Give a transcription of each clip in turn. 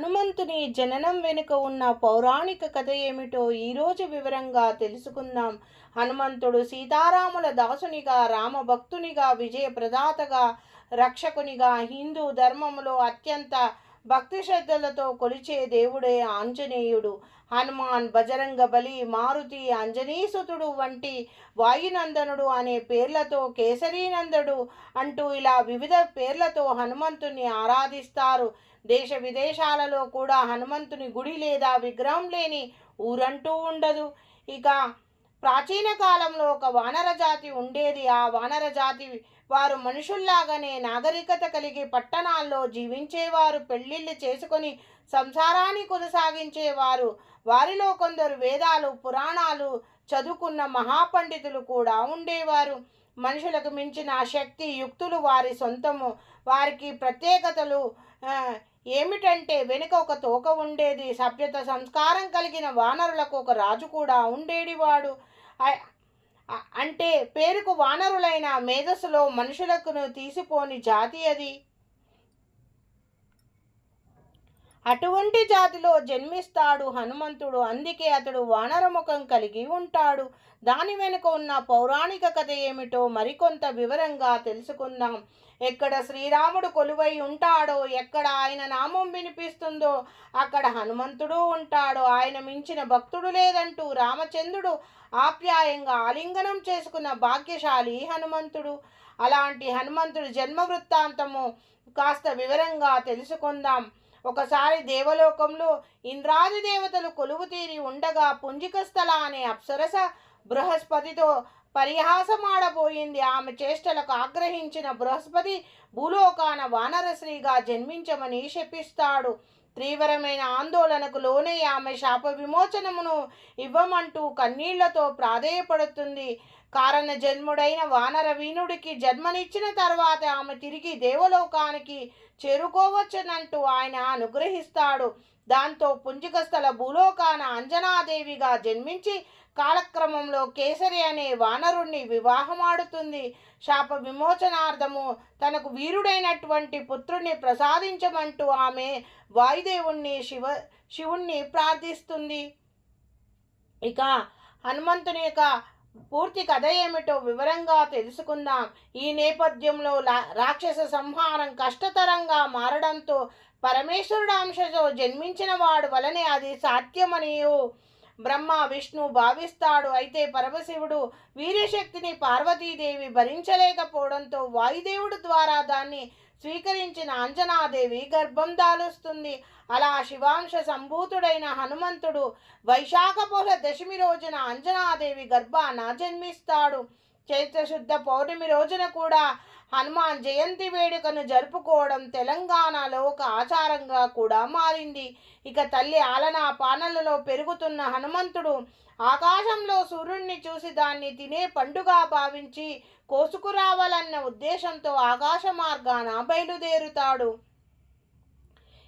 హనుమంతుని జననం వెనుక ఉన్న పౌరాణిక కథ ఏమిటో ఈరోజు వివరంగా తెలుసుకుందాం. హనుమంతుడు సీతారాముల దాసునిగా రామభక్తునిగా విజయ ప్రదాతగా రక్షకునిగా హిందూ ధర్మములో అత్యంత భక్తి శ్రద్ధలతో కొలిచే దేవుడే ఆంజనేయుడు. హనుమాన్ బజరంగ బలి మారుతి అంజనీసుతుడు వంటి వాయునందనుడు అనే పేర్లతో కేసరీనందుడు అంటూ ఇలా వివిధ పేర్లతో హనుమంతుని ఆరాధిస్తారు. దేశ విదేశాలలో కూడా హనుమంతుని గుడి లేదా విగ్రహం లేని ఊరంటూ ఉండదు. ఇక ప్రాచీన కాలంలో ఒక వానర జాతి ఉండేది. ఆ వానర జాతి వారు మనుషుల్లాగానే నాగరికత కలిగి పట్టణాల్లో జీవించేవారు పెళ్ళిళ్ళు చేసుకొని సంసారాన్ని కొనసాగించేవారు. వారిలో కొందరు వేదాలు పురాణాలు చదువుకున్న మహాపండితులు కూడా ఉండేవారు. మనుషులకు మించిన శక్తి యుక్తులు వారి సొంతము. వారికి ప్రత్యేకతలు ఏమిటంటే వెనుక ఒక తోక ఉండేది. సభ్యత సంస్కారం కలిగిన వానరులకు ఒక రాజు కూడా ఉండేడివాడు. అంటే పేరుకు వానరులైన మేధస్సులో మనుషులకు తీసిపోని జాతి అది. అటువంటి జాతిలో జన్మిస్తాడు హనుమంతుడు. అందుకే అతడు వానరముఖం కలిగి ఉంటాడు. దాని వెనుక ఉన్న పౌరాణిక కథ ఏమిటో మరికొంత వివరంగా తెలుసుకుందాం. ఎక్కడ శ్రీరాముడు కొలువై ఉంటాడో ఎక్కడ ఆయన నామం వినిపిస్తుందో అక్కడ హనుమంతుడు ఉంటాడు. ఆయన మించిన భక్తుడు లేదంటూ రామచంద్రుడు ఆప్యాయంగా ఆలింగనం చేసుకున్న భాగ్యశాలి హనుమంతుడు. అలాంటి హనుమంతుడు జన్మ వృత్తాంతము కాస్త వివరంగా తెలుసుకుందాం. ఒకసారి దేవలోకంలో ఇంద్రాది దేవతలు కొలువు తీరి ఉండగా పుంజికస్థల అనే అప్సరస బృహస్పతితో పరిహాసమాడబోయింది. ఆమె చేష్టలకు ఆగ్రహించిన బృహస్పతి భూలోకాన వానరశ్రీగా జన్మించమని శపిస్తాడు. తీవ్రమైన ఆందోళనకు లోనై ఆమె శాప విమోచనమును ఇవ్వమంటూ కన్నీళ్ళతో ప్రాధేయపడుతుంది. కారణ జన్ముడైన వానర వీణుడికి జన్మనిచ్చిన తర్వాత ఆమె తిరిగి దేవలోకానికి చేరుకోవచ్చునంటూ ఆయన అనుగ్రహిస్తాడు. దాంతో పుంజికస్థల భూలోకాన అంజనాదేవిగా జన్మించి కాలక్రమంలో కేసరి అనే వానరుణ్ణి వివాహమాడుతుంది. శాప విమోచనార్థము తనకు వీరుడైనటువంటి పుత్రుణ్ణి ప్రసాదించమంటూ ఆమె వాయుదేవుణ్ణి శివ శివుణ్ణి ప్రార్థిస్తుంది. ఇక హనుమంతుని యొక్క పూర్తి కథ ఏమిటో వివరంగా తెలుసుకుందాం. ఈ నేపథ్యంలో లా- రాక్షస సంహారం కష్టతరంగా మారడంతో పరమేశ్వరుడు అంశతో జన్మించిన వాడు వలనే అది సాధ్యమనియు బ్రహ్మ విష్ణు భావిస్తాడు. అయితే పరమశివుడు వీర్యశక్తిని పార్వతీదేవి భరించలేకపోవడంతో వాయుదేవుడు ద్వారా దాన్ని స్వీకరించిన అంజనాదేవి గర్భం దాలుస్తుంది. అలా శివాంశ సంభూతుడైన హనుమంతుడు వైశాఖ దశమి రోజున అంజనాదేవి గర్భాన జన్మిస్తాడు. చైత్రశుద్ధ పౌర్ణమి రోజున కూడా హనుమాన్ జయంతి వేడుకను జరుపుకోవడం తెలంగాణలో ఒక ఆచారంగా కూడా మారింది. ఇక తల్లి ఆలన పానలలో పెరుగుతున్న హనుమంతుడు ఆకాశంలో సూర్యుడిని చూసి దాన్ని తినే పండుగ భావించి కోసుకురావాలన్న ఉద్దేశంతో ఆకాశ మార్గాన బయలుదేరుతాడు.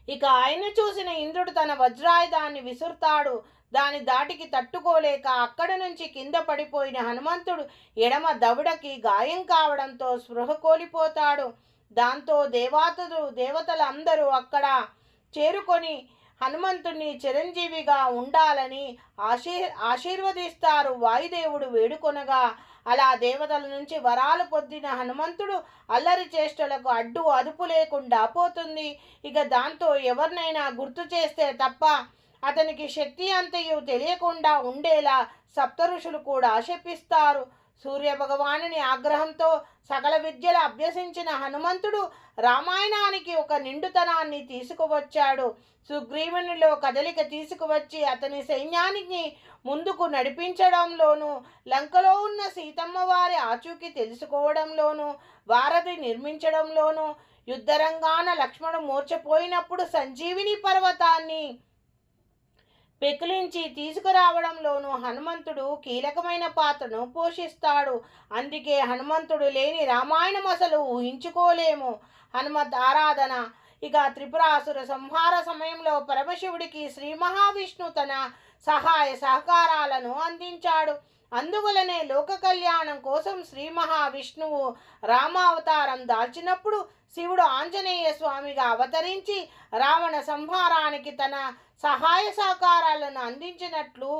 ఇక ఆయన చూసిన ఇంద్రుడు తన వజ్రాయుధాన్ని విసురుతాడు. దాని దాటికి తట్టుకోలేక అక్కడి నుంచి కింద పడిపోయిన హనుమంతుడు ఎడమ దవడకి గాయం కావడంతో స్పృహ కోల్పోతాడు. దాంతో దేవాతులు దేవతలందరూ అక్కడ చేరుకొని హనుమంతుణ్ణి చిరంజీవిగా ఉండాలని ఆశీ ఆశీర్వదిస్తారు. వాయుదేవుడు వేడుకొనగా అలా దేవతల నుంచి వరాలు పొందిన హనుమంతుడు అల్లరి చేష్టలకు అడ్డు అదుపు లేకుండా పోతుంది. ఇక దాంతో ఎవరినైనా గుర్తు చేస్తే తప్ప అతనికి శక్తి అంతయు తెలియకుండా ఉండేలా సప్తఋషులు కూడా శపిస్తారు సూర్యభగవానుని ఆగ్రహంతో సకల విద్యలు అభ్యసించిన హనుమంతుడు రామాయణానికి ఒక నిండుతనాన్ని తీసుకువచ్చాడు. సుగ్రీవునిలో కదలిక తీసుకువచ్చి అతని సైన్యానికి ముందుకు నడిపించడంలోనూ లంకలో ఉన్న సీతమ్మ వారి ఆచూకీ తెలుసుకోవడంలోనూ వారధి నిర్మించడంలోనూ యుద్ధరంగాన లక్ష్మణు మూర్చపోయినప్పుడు సంజీవిని పర్వతాన్ని పెకిలించి తీసుకురావడంలోనూ హనుమంతుడు కీలకమైన పాత్రను పోషిస్తాడు. అందుకే హనుమంతుడు లేని రామాయణం అసలు ఊహించుకోలేము. హనుమత్ ఆరాధన. ఇక త్రిపురాసుర సంహార సమయంలో పరమశివుడికి శ్రీ మహావిష్ణు తన సహాయ సహకారాలను అందించాడు. అందువలనే లోక కళ్యాణం కోసం శ్రీ మహావిష్ణువు రామావతారం దాల్చినప్పుడు శివుడు ఆంజనేయ స్వామిగా అవతరించి రావణ సంహారానికి తన సహాయ సహకారాలను అందించినట్లు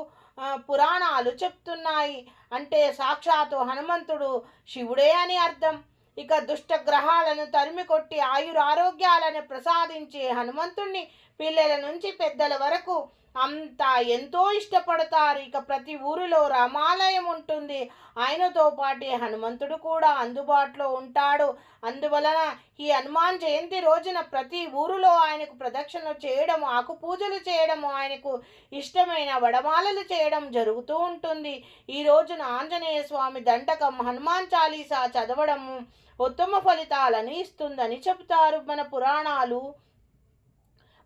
పురాణాలు చెప్తున్నాయి. అంటే సాక్షాత్తు హనుమంతుడు శివుడే అని అర్థం. ఇక దుష్ట గ్రహాలను తరిమి కొట్టి ఆయురారోగ్యాలను ప్రసాదించే హనుమంతుణ్ణి పిల్లల నుంచి పెద్దల వరకు అంతా ఎంతో ఇష్టపడతారు. ఇక ప్రతి ఊరిలో రామాలయం ఉంటుంది. ఆయనతో పాటి హనుమంతుడు కూడా అందుబాటులో ఉంటాడు. అందువలన ఈ హనుమాన్ జయంతి రోజున ప్రతి ఊరిలో ఆయనకు ప్రదక్షిణలు చేయడం ఆకు పూజలు చేయడం ఆయనకు ఇష్టమైన వడమాలలు చేయడం జరుగుతూ ఉంటుంది. ఈ రోజున ఆంజనేయ స్వామి దండకం హనుమాన్ చాలీసా చదవడము ఉత్తమ ఫలితాలను ఇస్తుందని చెబుతారు. మన పురాణాలు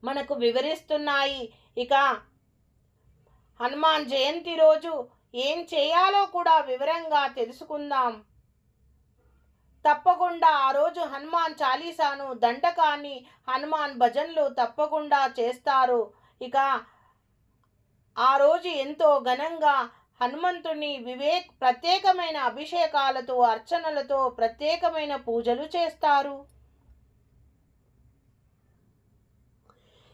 మనకు వివరిస్తున్నాయి. ఇక హనుమాన్ జయంతి రోజు ఏం చేయాలో కూడా వివరంగా తెలుసుకుందాం. తప్పకుండా ఆ రోజు హనుమాన్ చాలీసాను దండకాన్ని హనుమాన్ భజన్లు తప్పకుండా చేస్తారు. ఇక ఆ రోజు ఎంతో ఘనంగా హనుమంతుని వివేక్ ప్రత్యేకమైన అభిషేకాలతో అర్చనలతో ప్రత్యేకమైన పూజలు చేస్తారు.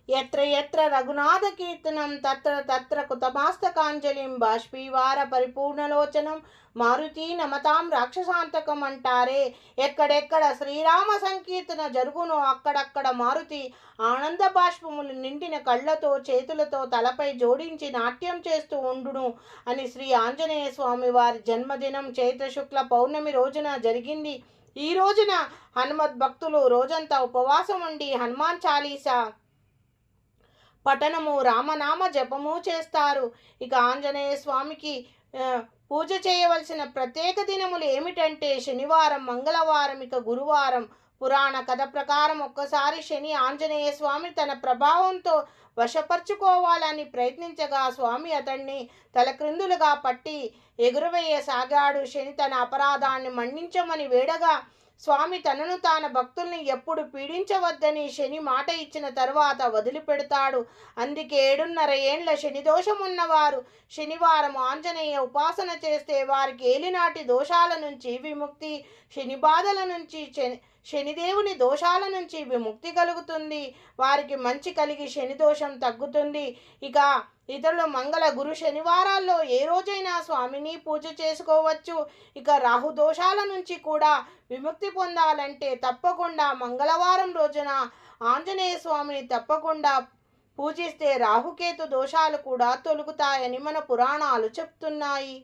ఎత్ర ఎత్ర రఘునాథ కీర్తనం తత్ర తత్ర కుతమాస్తకాంజలిం బాష్పీవార పరిపూర్ణలోచనం మారుతి నమతాం రాక్షసాంతకం అంటారే. ఎక్కడెక్కడ శ్రీరామ సంకీర్తన జరుగునో అక్కడక్కడ మారుతి ఆనంద బాష్పములు నిండిన కళ్ళతో చేతులతో తలపై జోడించి నాట్యం చేస్తూ ఉండును అని శ్రీ ఆంజనేయ స్వామి వారి జన్మదినం చైత్ర శుక్ల పౌర్ణమి రోజున జరిగింది. ఈ రోజున హనుమద్ భక్తులు రోజంతా ఉపవాసం ఉండి హనుమాన్ చాలీసా పఠనము రామనామ జపము చేస్తారు. ఇక ఆంజనేయ స్వామికి పూజ చేయవలసిన ప్రత్యేక దినములు ఏమిటంటే శనివారం మంగళవారం ఇక గురువారం. పురాణ కథ ప్రకారం ఒక్కసారి శని ఆంజనేయ స్వామి తన ప్రభావంతో వశపరుచుకోవాలని ప్రయత్నించగా స్వామి అతన్ని తలక్రిందులుగా పట్టి ఎగురవేయసాగాడు. శని తన అపరాధాన్ని మన్నించమని వేడగా స్వామి తనను తాన భక్తుల్ని ఎప్పుడు పీడించవద్దని శని మాట ఇచ్చిన తర్వాత వదిలిపెడతాడు. అందుకే ఏడున్నర ఏండ్ల శని దోషం ఉన్నవారు శనివారం ఆంజనేయ ఉపాసన చేస్తే వారికి ఏలినాటి దోషాల నుంచి విముక్తి శని బాధల నుంచి శని శనిదేవుని దోషాల నుంచి విముక్తి కలుగుతుంది. వారికి మంచి కలిగి శని దోషం తగ్గుతుంది. ఇక ఇతరులు మంగళ గురు శనివారాల్లో ఏ రోజైనా స్వామిని పూజ చేసుకోవచ్చు. ఇక రాహు దోషాల నుంచి కూడా విముక్తి పొందాలంటే తప్పకుండా మంగళవారం రోజున ఆంజనేయ స్వామిని తప్పకుండా పూజిస్తే రాహుకేతు దోషాలు కూడా తొలుగుతాయని మన పురాణాలు చెప్తున్నాయి.